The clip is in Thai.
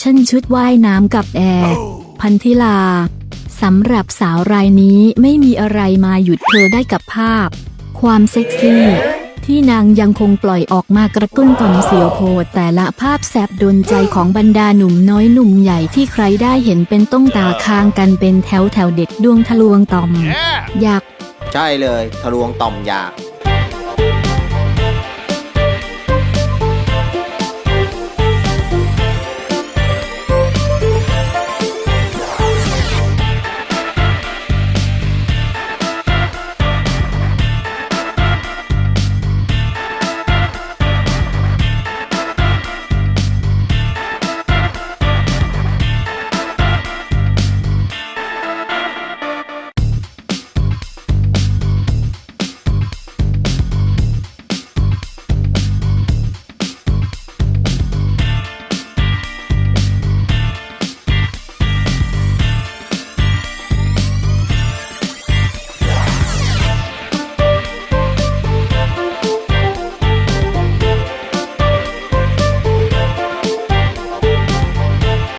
ชั่นชุดว่ายน้ำกับแอร์พันธิลาสำหรับสาวรายนี้ไม่มีอะไรมาหยุดเธอได้กับภาพ ความเซ็กซี่ ที่นางยังคงปล่อยออกมากระตุ้นต่อมเสียวโพดแต่ละภาพแสบโดนใจของบรรดาหนุ่มน้อยหนุ่มใหญ่ที่ใครได้เห็นเป็นต้องตาค้างกันเป็นแถวแถวเด็กดวงทะลวงต่อม อยาก ใช่เลย ทะลวงต่อมอยาก